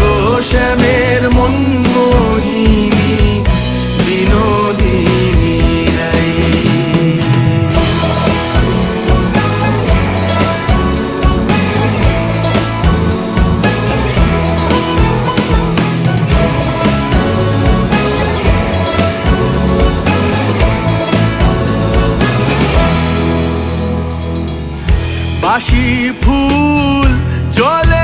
গো শ্যামের মন মোহিনী বিনোদিনী রাই বাসি ফুল জলে